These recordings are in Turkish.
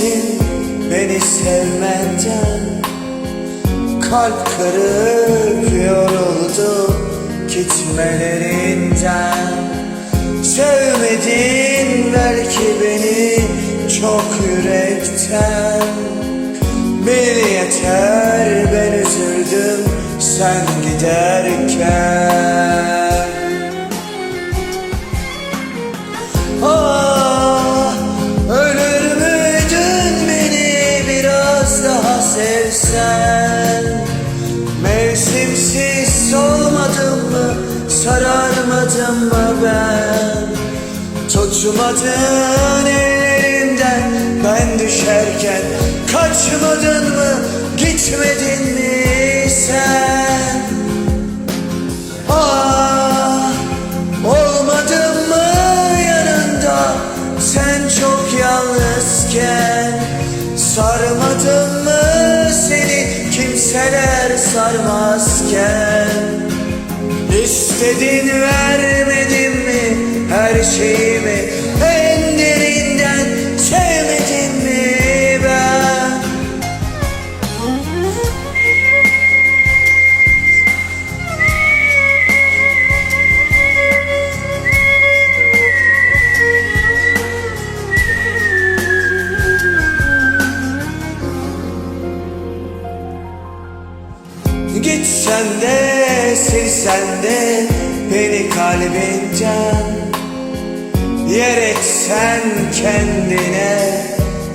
vazgeçtin beni sevmenden Kalp kırık yoruldu gitmelerinden. Sevmedin belki beni çok yürekten. Bil yeter ben üzüldüm sen giderken sevsen Mevsimsiz olmadım mı, sararmadım mı ben? Tutmadın ellerinden ben düşerken Kaçmadın mı, gitmedin mi sen? Ah, olmadın mı yanında? Sen çok yalnızken Sarmadın kimseler sarmazken İstedin vermedim mi her şeyimi Gitsen de silsen de beni kalbinden Yer etsen kendine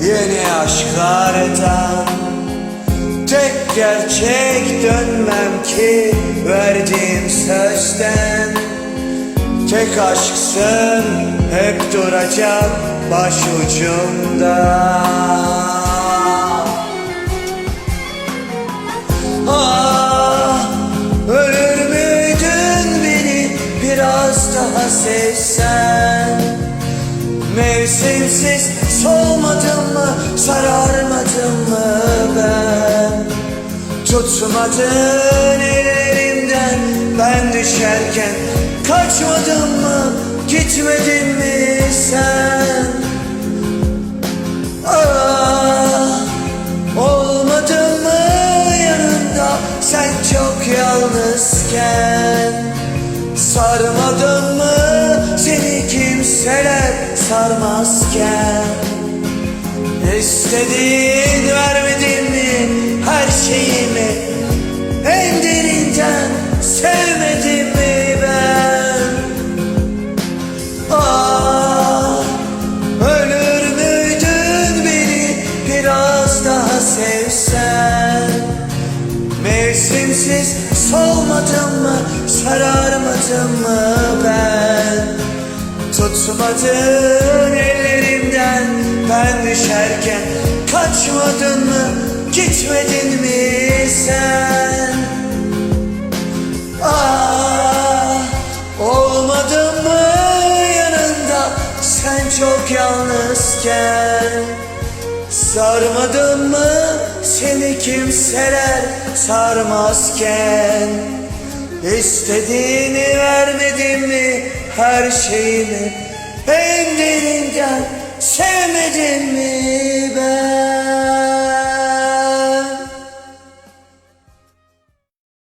yeni aşklardan Tek gerçek dönmem ki verdiğim sözden. Tek aşksın hep duracak başucumda sevsen Mevsimsiz solmadım mı, sararmadım mı ben? Tutmadın ellerimden ben düşerken Kaçmadın mı, gitmedin mi sen Sarmadın mı? Seni kimseler sarmazken. İstediğin vermedin mi? Her şeyimi En derinden sevmedim mi ben? Ah ölür müydün beni biraz daha sevsen? Mevsimsiz solmadım mı? Sararmadım mı ben? Tutmadın ellerimden. Ben düşerken Kaçmadın mı? Gitmedin mi sen? Ah olmadın mı yanında? Sen çok yalnızken. Sarmadın mı seni kimseler sarmazken İstediğini vermedin mi her şeyini? En derinden sevmedin mi